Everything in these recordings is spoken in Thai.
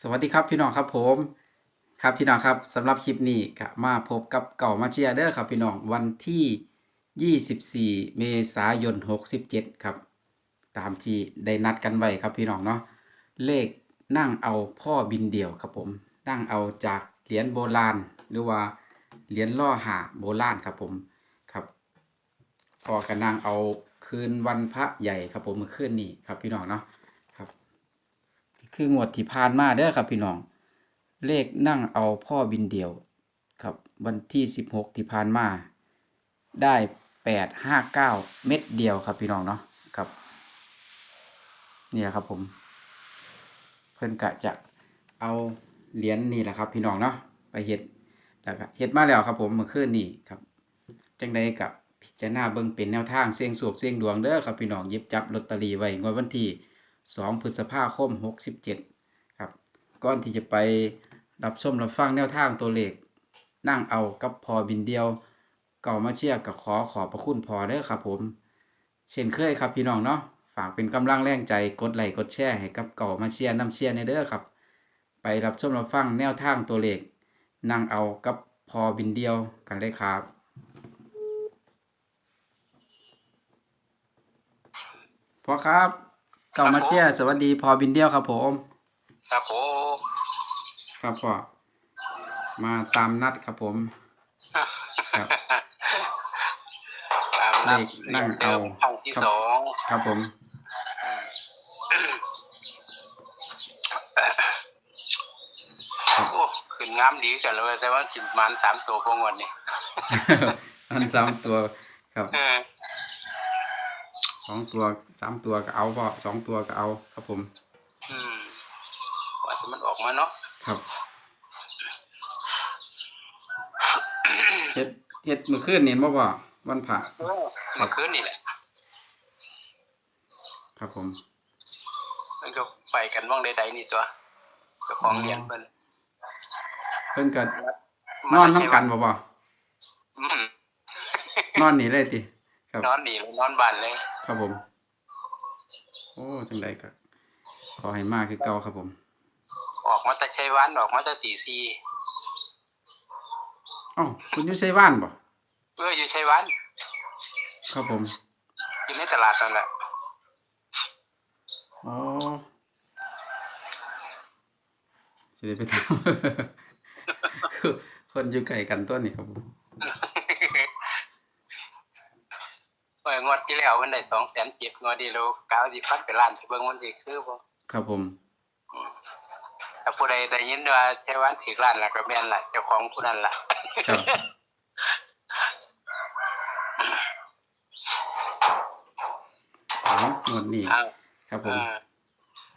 สวัสดีครับพี่น้องครับผมครับพี่น้องครับสำหรับคลิปนี้ก็มาพบกับเก่ามาเชียเด้อครับพี่น้องวันที่ 24 เมษายน 67 ครับ ตามที่ได้นัดกันไว้ครับพี่น้องเนาะเลขนั่งเอาพ่อบินเดี่ยวครับผมนั่งเอาจากเหรียญโบราณ หรือว่าเหรียญล่อหาโบราณครับผมครับพอกันนั่งเอาคืนวันพระใหญ่ครับผมเมื่อคืนนี้ครับพี่น้องเนาะ คืองวดที่ผ่านมาเด้อครับพี่น้อง เลขนั่งเอาพ่อบินเดียว ครับวันที่สิบหกที่ผ่านมา ได้แปดห้าเก้าเม็ดเดียวครับพี่น้องเนาะครับ เนี่ยครับผม เพิ่นกะจะเอาเหรียญนี่แหละครับ พี่น้องเนาะไปเฮ็ดแล้วก็เฮ็ดมาแล้วครับผมเมื่อคืนนี้ครับ จังใดกับพิจารณาเบิ่งเป็นแนวทางเสี่ยงโชคเสี่ยงดวงเด้อครับพี่น้องยิบจับลอตเตอรี่ไว้งวดวันที่ 2 พฤษภาคม 67 ครับ ก่อนที่จะไปรับชมรับฟังแนวทางตัวเลข นั่งเอากับพอบินเดียวเก่ามาเชียร์กับขอขอบพระคุณพอเด้อครับผม เช่นเคยครับพี่น้องเนาะฝากเป็นกำลังแรงใจกดไลค์กดแชร์ให้กับเก่ามาเชียร์น้ำเชียร์ในเด้อครับ ไปรับชมรับฟังแนวทางตัวเลข นั่งเอากับพอบินเดียวกันเลยครับพอครับ เก่ามาเชียร์สวัสดีพอบินเดียวครับผม ครับผมครับพ่อมาตามนัดครับผมครับตามนัดเลขนั่งเอาครั้งที่ครับสองครับผมครับโอ้ขึ้นงามดีกันเลยแต่ว่าสิบมันสามตัวพวงวันนี้อันสามตัวครับเออสองตัวสามตัวก็เอาพ่อสองตัวก็เอาครับผม อืมว่าจะมันออกมาเนาะครับเฮ็ดเฮ็ดมื้อคืนนี่บ่พ่อวันพระเมื่อคืนนี่แหละ ครับผมมันก็ไปกันว่างใดๆนี่ตัวเจ้าของเรียนเพิ่นเพิ่นก็นอนนํกันบ่พ่ออืมนอนนี่เลยติครับ นอนหนีเลยนอนบ้านเลย ครับผม โอ้จังไดก็ขอให้มาคือเก่าครับผม ออกมาแต่ชัยวันออกมาแต่ตีสี่เอ้าคุณอยู่ไสบ้านบ่เอออยู่ชัยวันครับผม อยู่ในตลาดนั่นแหละอ๋อสิได้ไปถามคนอยู่ไกลกันตัวนี่ครับผม เมื่อ งวดที่แล้วมันได้สองแสนเจ็ดงวดดีโลก้าวดีพัดไปล้านไปเบิ่งมันสิคือบ่ครับผมถ้าผู้ใดได้ยินว่าใช้วันถือล้านล่ะก็แม่นล่ะเจ้าของผู้นั้นล่ะครับอ๋อหมดนี่อ้าวครับผเอมอ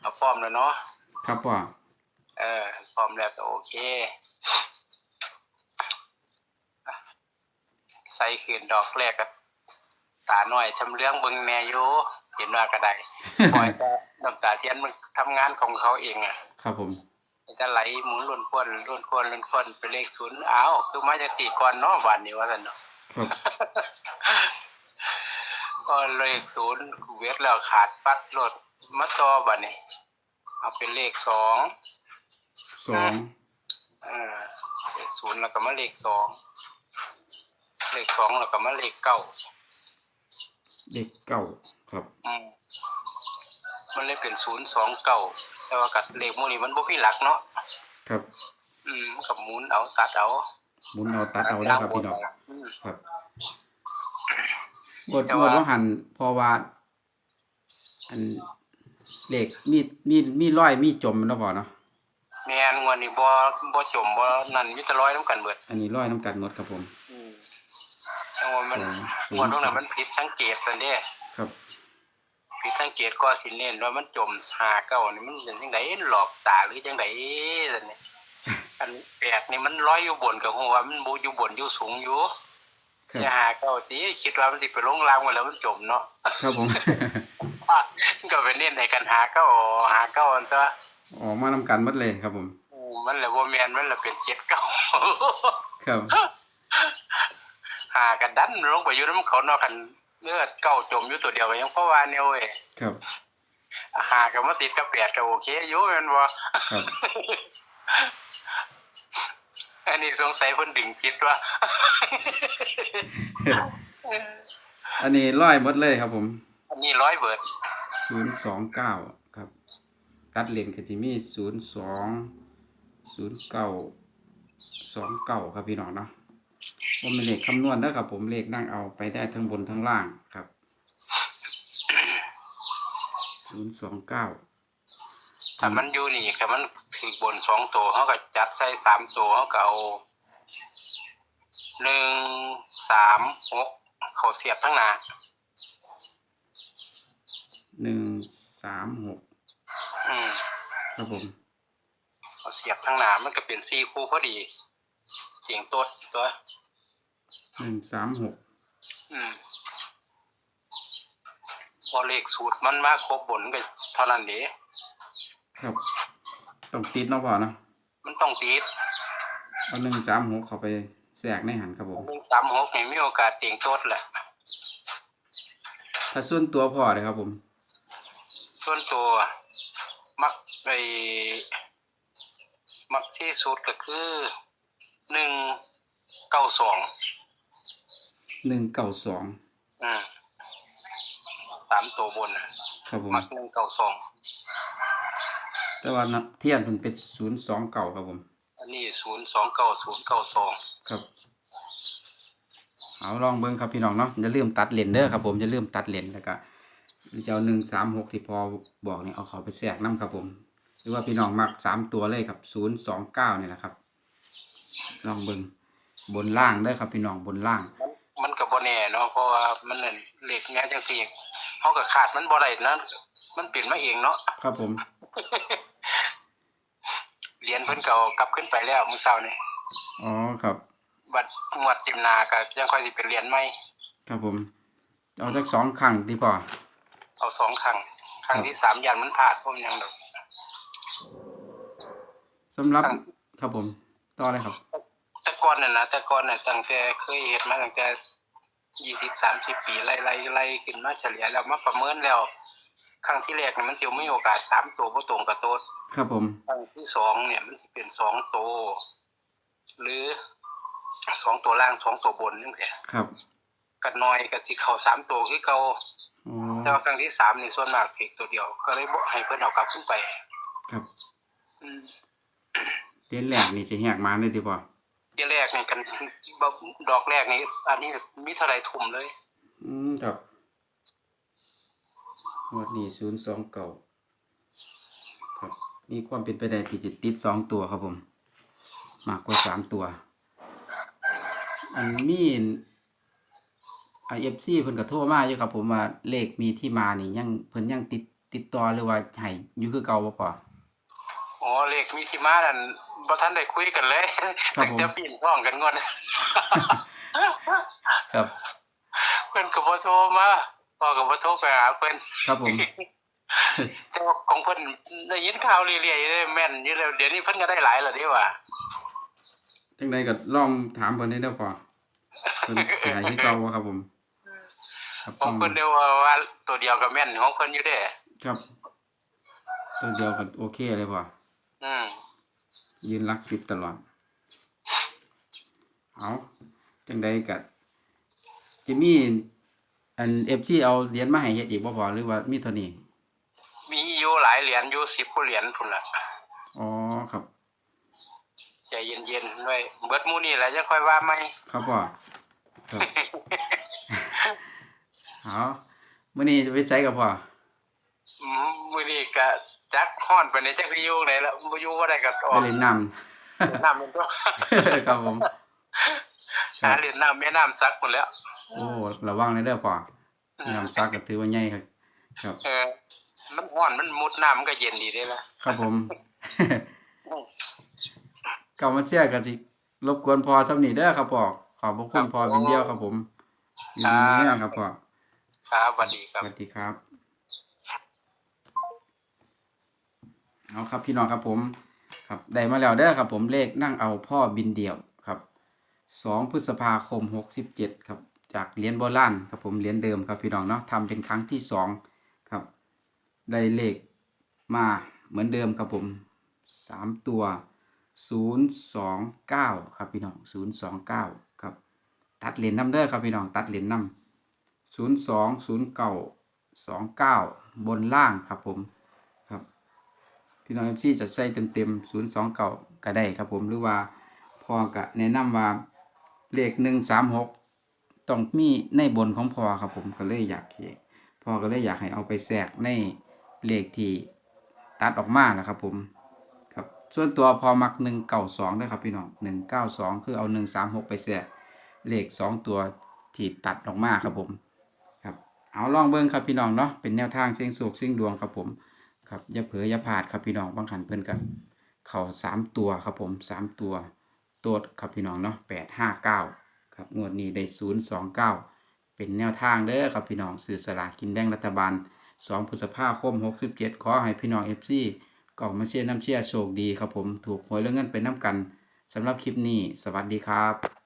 เอาพร้อมแล้วเนาะครับพ่อเออพร้อมแล้วก็โอเคอะใส่ขืนดอกแรกก็ ตาหน่อยชำเลืองเบิ่งแน่อยู่เห็นว่าก็ได้ปล่อยแต่น้ำตาเทียนมันทำงานของเขาเองอะครับผมมันจะไหลหมุนล้นควนล้นควนล้นควนเป็นเลขศูนย์อ้าวคือมาจากสี่ก้อนเนาะวันนี้ว่าซั่นเนาะครับก็เลขศูนย์เวทแล้วขาดปัดลดมาต่อบัดนี้ เอาเป็นเลขสองสองเออเลขศูนย์แล้วก็มาเลขสองเลขสองแล้วก็มาเลขเก้า เด็กเก้าครับ อืมมันเลยเป็นศูนย์สองเก้าแต่ว่ากัดเลขหมูนี่มันบ่มีหลักเนาะครับอืมมันกับหมุนเอาตัดเอาหมุนเอาตัดเอาแล้วครับพี่น้องอืม ครับบทแต่บว่าทว่าหันเพอว่าอันเลขมีมีมีร้อยมีจมเนาะพ่อเนาะแม่นงวดนี้บ่บ่จมบ่นั่นมีแต่ร้อยนํกันเบิดอันนี้ร้อยน้ำกันหมดครับผม อืม แต่ว่ามันสองศูงวดนย์ตรงนั้นมันผิดสังเกตซั่นเด้ครับผิดสังเกตก็สิเน้นว่ามันจมหาเก้านี่มันเป็นจังไดหลอกตาหรือจังไดซั่นนี่อันแปดนี่มันลอยอยู่บนก็ฮู้ว่ามันบ่อยู่บนอยู่สูงอยู่ครับอย่าหาเก้าติคิดว่ามันสิไปลงล่างไว้แล้วมันจมเนาะครับผมก็ไปเน้นในกันหาเก้าหาเก้าอันตัวออกมานำกันหมดเลยครับผมอืมมันเลยบ่แม่นมันเลยเป็นเจ็ดเก้าครับหากันดันลงไปอยู่นํเขาเนาะคันเลือดเก้าจมอยู่ตัวเดียวก็ยังเพราะว่าแนวเว้ยครับหากับมาติดกับแปดก็โอเคอยู่แม่นบ่ครับอันนี้สงสัยเพิ่นดึงจิตว่า อันนี้ร้อยหมดเลยครับ ผม อันนี้ร้อยเบิดศูนย์สองเก้าครับ ตัดเลนก็จะมีศูนย์สองศูนย์เก้าสองเก้าครับพี่น้องเนาะ ว่าเป็นเลขคำนวณนะครับผมเลขนั่งเอาไปได้ทั้งบนทั้งล่างครับศูนย์สองเก้าถ้ามันอยู่นี่ถ้ามันถือบนสองตัวเขาก็จัดใส่สามตัวเขาก็เอาหนึ่งสามหกเขาเสียบทั้งหน้าหนึ่งสามหกอืมครับผมเขาเสียบทั้งหน้ามันก็เป็นสี่คู่พอดีเสียงตัวตัว หนึ่งสามหกอืมพอเลขสูตรมันมาครบบนก็เท่านั้นเด้ครับ ต้องติดเนาะพ่อเนาะมันต้องติดเอาหนึ่งสามหกเข้าไปแทรกในหันครับผมหนึ่งสามหกให้มีโอกาสเสียงตัวแหละ ถ้าส่วนตัวพ่อเลยครับผม ส่วนตัวมักไปมักที่สุดก็คือหนึ่งเก้าสอง หนึ่งเก้าสองอืมสามตัวบนน่ะครับผมมักหนึ่งเก้าสองแต่ว่านับเทียนมันเป็นศูนย์สองเก่าครับผม อันนี้ศูนย์สองเก้าศูนย์เก้าสองครับเอาลองเบิ้งครับพี่น้องเนาะอย่าลืมตัดเลนเด้อครับผมอย่าลืมตัดเลนแล้วก็จะเอาหนึ่งสามหกที่พอบอกเนี่ยเอาเขาไปแทรกน้ำครับผม หรือว่าพี่น้องมักสามตัวเลยครับศูนย์สองเก้านี่แหละครับ ลองเบิ้งบนล่างเด้อครับพี่น้องบนล่าง มันมันก็บ่แน่เนาะเพราะว่ามันนั่นเหล็กเนี้ยจังซี่เขาก็ขาดมันบ่ได้นะมันเปลี่ยนมาเองเนาะครับผมเหรียญเพิ่นก็เอากลับขึ้นไปแล้วมื้อเช้านี่อ๋อครับ บัดงวดจิมนาก็ยังค่อยสิเป็นเหรียญใหม่ครับผม เอาสักสองครั้งที่พอเอาสองครั้งครั้งครับที่สามยันมันพลาดผมยังดอกสำหรับครับครับผมต่อเลยครับ แต่ก่อนน่ะนะแต่ก่อนน่ะตั้งแต่เคยเฮ็ดมาตั้งแต่ ยี่สิบสามสิบปีไล่ไล่ไล่ขึ้นมาเฉลี่ยแล้วมาประเมินแล้ว ครั้งที่แรกเนี่ยมันสิมีโอกาสสามตัวบ่ตรงกับโต๊ดครับผมครั้งที่สองเนี่ยมันสิเป็นสองตัวหรือสองตัวล่างสองตัวบนจังซี่ครับก็น้อยก็สิเข้าสามตัวคือเก่าอ๋อแต่ว่าครั้งที่สามนี่ส่วนมากเพียงตัวเดียว ก็เลยบ่ให้เพิ่นเอากลับขึ้นไป ครับอืมเดือนแรกนี่จะแหกมาเลยที่พอ ที่แรกนี่กันบ่ดอกแรกนี่อันนี้มีเท่าไหร่ทุ่มเลย อืมครับงวดนี้ศูนย์สองเก่าครับ มีความเป็นไปได้ที่จะติดสองตัวครับผม มากกว่าสามตัว อันมีไอเอฟซีเพิ่นก็โทรมาอยู่ครับ ผมว่าเลขมีที่มานี่ยังเพิ่นยังติดติดต่อหรือว่าให้อยู่คือเก่าบ่พออ๋อเลขมีที่มานั่น บ่ทันได้คุยกันเลยครับผมตั้งแต่ปีนท้องกันก่อนครับเพิ่นก็บ่โทรมาพ่อก็บ่โทรไปหาเพิ่นครับผมแต่ว่าของเพิ่นได้ยินข่าวเรื่อยๆเลยแม่นอยู่แล้วเดี๋ยวนี้เพิ่นก็ได้หลายแล้วเด้ว่าจังไดก็ลองถามเพิ่นได้เด้อพอเพิ่นสิให้คือเก่าบ่ครับผมครับของเพิ่นเดียวว่าว่าตัวเดียวก็แม่นของเพิ่นอยู่เด้ครับ ตัวเดียวก็โอเคเลยพออืม ยืนรักสิบตลอด เอาจังใดกัจะมีอันเอฟซีเอาเหรียญมาให้เฮ็ดอีกบ่พอหรือว่ามีเท่านี้มีอยู่หลายเหรียญอยู่10กว่าเหรียญพุ่นล่ะอ๋อครับใจเย็นๆด้วยเบิดหมู่นี่แหละจะค่อยว่าใหม่ครับพ่อครับเอามื้อนี้จะไปไสกับพ่ออืมมื้อนี้ก็ จักฮ้อนไปในจักสิอยู่ไหนแล้วบ่อยู่บ่ได้ก็ออไปกเล่นน้ำน้ำมันตัวครับผมหาเหรียญน้ำแม่น้ำซักหมดแล้ว โอ้ระวังเลยเด้อพ่อน้ำซักก็ถือว่าใหญ่ครับ ครับเออมันร้อนมันมุดน้ำมันก็เย็นดีเด้ล่ะครับผมกลับมาเชื่อกันสิรบกวนพอสำนีเด้อครับพ่อขอบพระคุณพอเป็นเดียวครับผมยินดีมีเรื่องครับพ่อครับสวัสดีคสรับวัสดีครับ เอาครับพี่น้องครับผมครับได้มาแล้วเด้อครับผมเลขนั่งเอาพ่อบินเดี่ยวครับสองพฤษภาคมหกสิบเจ็ดครับจากเหรียญโบราณครับผมเหรียญเดิมครับพี่น้องเนาะทำเป็นครั้งที่สองครับ ได้เลขมาเหมือนเดิมครับผมสามตัวศูนย์สองเก้าครับพี่น้องศูนย์สองเก้าครับตัดเหรียญน้ำเด้อครับพี่น้องตัดเหรียญน้ำศูนย์สองศูนย์เก้าสองเก้าบนล่างครับผม พี่น้องเอฟซีจะใส่เต็มเต็มศูนย์สองเก้าก็ได้ครับผมหรือว่าพอก็แนะนำว่าเลขหนึ่งสามหกต้องมีในบนของพอครับผมก็เลยอยากให้พอก็เลยอยากให้เอาไปแทรกในเลขที่ตัดออกมานะครับผมครับส่วนตัวพอมักหนึ่งเก้าสองด้วยครับพี่น้องหนึ่งเก้าสองคือเอาหนึ่งสามหกไปแทรกเลขสองตัวที่ตัดออกมาครับผมครับเอาลองเบิ้งครับพี่น้องเนาะเป็นแนวทางเสียงสูกเสียงดวงครับผม ครับอย่าเผลออย่าพลาดครับพี่น้องบางขันเพิ่อนกับเข่าสามตัวครับผมสามตัวตัวครับพี่น้องเนาะแปดห้าเก้าครับงวดนี้ได้ศูนย์สองเก้าเป็นแนวทางเด้อครับพี่น้องสื่อสลากกินแบ่งรัฐบาลสองพฤษภาคมหกสิบเจ็ดขอให้พี่น้องเอฟซีกล่องมาเชียร์น้ำเชียร์โชคดีครับผมถูกหวยเรื่องเงินเป็นน้ำกันสำหรับคลิปนี้ สวัสดีครับ